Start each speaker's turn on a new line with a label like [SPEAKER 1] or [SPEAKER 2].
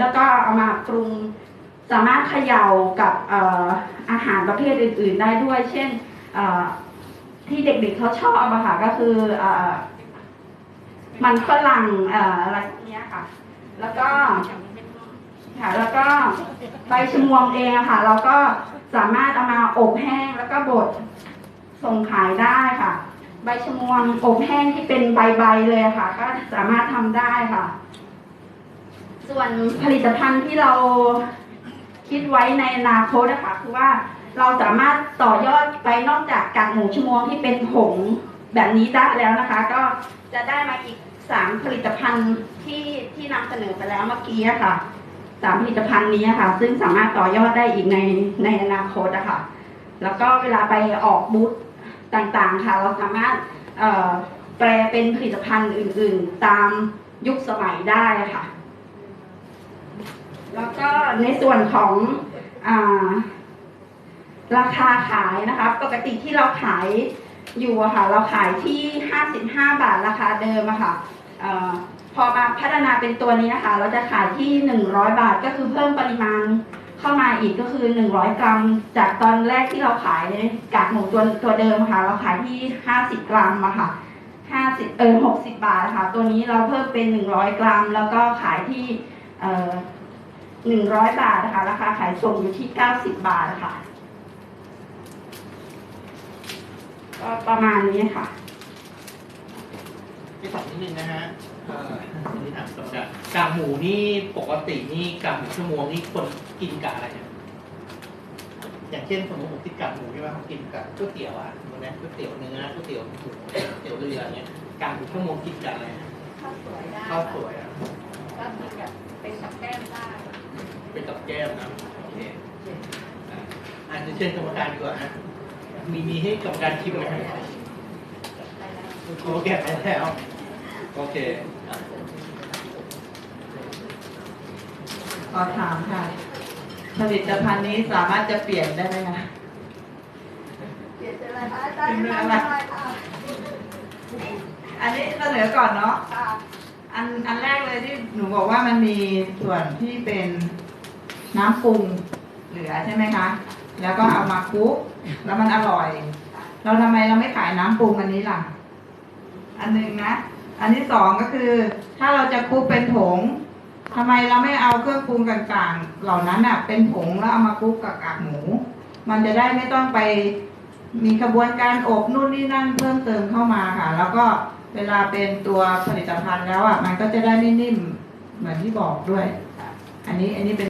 [SPEAKER 1] แล้วก็เอามาปรุงสามารถเขย่ากับออาหารประเภทอื่น ๆ ได้ด้วย เช่นที่เด็กๆเขาชอบอะค่ะก็คืออมันฝรั่งเอ่อะไรพวกเนี้ยค่ะ แล้วก็ค่ะแล้วก็ใบชะมวงเองค่ะ เราก็สามารถเอามาอบแห้งแล้วก็บดส่งขายได้ค่ะ ใบชะมวงอบแห้งที่เป็นใบๆเลยค่ะ ก็สามารถทำได้ค่ะ ส่วนผลิตภัณฑ์ที่เราคิดไว้ในอนาคตนะคะคือว่าเราสามารถต่อยอดไปนอกจากกากหมูชะมวงที่เป็นผงแบบนี้ได้แล้วนะคะ ก็จะได้มาอีกสามผลิตภัณฑ์ที่ที่นำเสนอไปแล้วเมื่อกี้ะค่ะสามผลิตภัณฑ์นี้ะค่ะ ซึ่งสามารถต่อยอดได้อีกในในอนาคตอะคะแล้วก็เวลาไปออกบูธต่างๆค่ะ เราสามารถแปลเป็นผลิตภัณฑ์อื่น ๆ ตามยุคสมัยได้ค่ะ แล้วก็ในส่วนของอราคาขายนะคะ ปกติที่เราขายอยู่อะค่ะ เราขายที่ 55 บาทราคาเดิมอะค่ะพอมาพัฒนาเป็นตัวนี้นะคะ เราจะขายที่ 100 บาทก็คือเพิ่มปริมาณเข้ามาอีกก็คือ 100 กรัม จากตอนแรกที่เราขายกากหมูตัวตัวเดิมอะค่ะ เราขายที่ 50 กรัมอะค่ะ50เออ60 บาทะค่ะตัวนี้เราเพิ่มเป็น 100 กรัม แล้วก็ขายที่เอ่อ หนึ่งร้อยบาทนะคะราคาขายส่งอยู่ที่เก้าสิบบาทค่ะก็ประมาณนี้ค่ะ
[SPEAKER 2] ที่สองนิดนึงนะฮะเอ่ออันนี้ถามสำหรับกากหมูนี่ปกตินี่กากหมูชั่วโมงนี่คนกินกับอะไรเนี่ยอย่างเช่นสมมติผมกินกากหมูใช่ไหมผมกินกับก๋วยเตี๋ยวอะถูกไหมก๋วยเตี๋ยวเนื้อก๋วยเตี๋ยวหมูก๋วยเตี๋ยวเรืออย่างเงี้ยกากหมูชั่วโมงกินกับอะไร
[SPEAKER 1] ข้าวสวยได้
[SPEAKER 2] ข้าวสวยอะ
[SPEAKER 1] ก็มีแบบเป็นกับแก้มได้
[SPEAKER 2] เป็นกับแก้มนะโอเคอะอาจจะเชิญกรรมการดีกว่าฮะมีมีให้กรรมการคิดไหมโอเคไปแล้วโอเค
[SPEAKER 3] ขอถามค่ะ ผลิตภัณฑ์นี้สามารถจะเปลี่ยนได้ไหมคะ
[SPEAKER 1] เปลี่ยนเป็นอะไรคะอาจารย์
[SPEAKER 3] เป็นอะไร
[SPEAKER 1] ได้ค่ะ
[SPEAKER 3] อันนี้เสนอก่อนเนาะ
[SPEAKER 1] ค่ะ
[SPEAKER 3] อันอันแรกเลยที่หนูบอกว่ามันมีส่วนที่เป็น น้ำปรุงเหลือใช่ไหมคะ แล้วก็เอามาคลุกแล้วมันอร่อย เราทำไมเราไม่ขายน้ำปรุงอันนี้ล่ะ อันหนึ่งนะ อันที่สองก็คือ ถ้าเราจะคลุกเป็นผงทำไมเราไม่เอาเครื่องปรุงต่างๆ เหล่านั้นอะ เป็นผงแล้วเอามาคลุกกับกากหมู มันจะได้ไม่ต้องไปมีกระบวนการอบนู่นนี่นั่นเพิ่มเติมเข้ามาค่ะ แล้วก็เวลาเป็นตัวผลิตภัณฑ์แล้วอะมันก็จะได้ไม่นิ่มเหมือนที่บอกด้วย อันนี้อันนี้เป็น